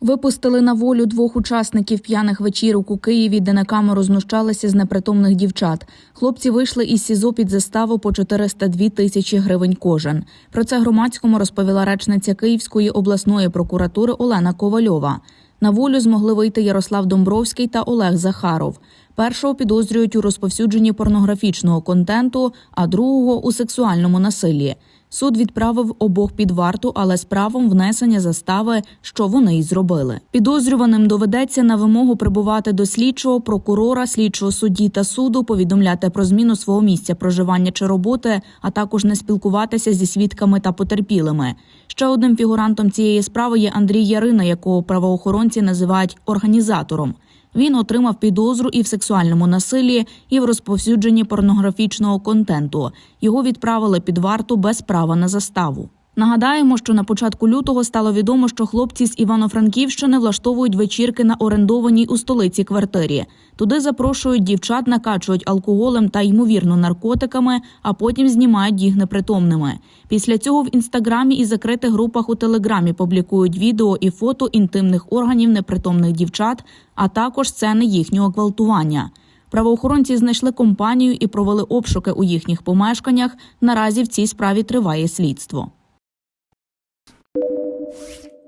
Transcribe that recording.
Випустили на волю двох учасників п'яних вечірок у Києві, де на камеру знущалися з непритомних дівчат. Хлопці вийшли із СІЗО під заставу по 402 тисячі гривень кожен. Про це громадському розповіла речниця Київської обласної прокуратури Олена Ковальова. На волю змогли вийти Ярослав Домбровський та Олег Захаров. Першого підозрюють у розповсюдженні порнографічного контенту, а другого у сексуальному насиллі. Суд відправив обох під варту, але з правом внесення застави, що вони й зробили. Підозрюваним доведеться на вимогу прибувати до слідчого, прокурора, слідчого судді та суду, повідомляти про зміну свого місця проживання чи роботи, а також не спілкуватися зі свідками та потерпілими. Ще одним фігурантом цієї справи є Андрій Ярина, якого правоохоронці називають організатором. Він отримав підозру і в сексуальному насилі, і в розповсюдженні порнографічного контенту. Його відправили під варту без права на заставу. Нагадаємо, що на початку лютого стало відомо, що хлопці з Івано-Франківщини влаштовують вечірки на орендованій у столиці квартирі. Туди запрошують дівчат, накачують алкоголем та ймовірно наркотиками, а потім знімають їх непритомними. Після цього в інстаграмі і закритих групах у телеграмі публікують відео і фото інтимних органів непритомних дівчат, а також сцени їхнього гвалтування. Правоохоронці знайшли компанію і провели обшуки у їхніх помешканнях. Наразі в цій справі триває слідство. Thank you.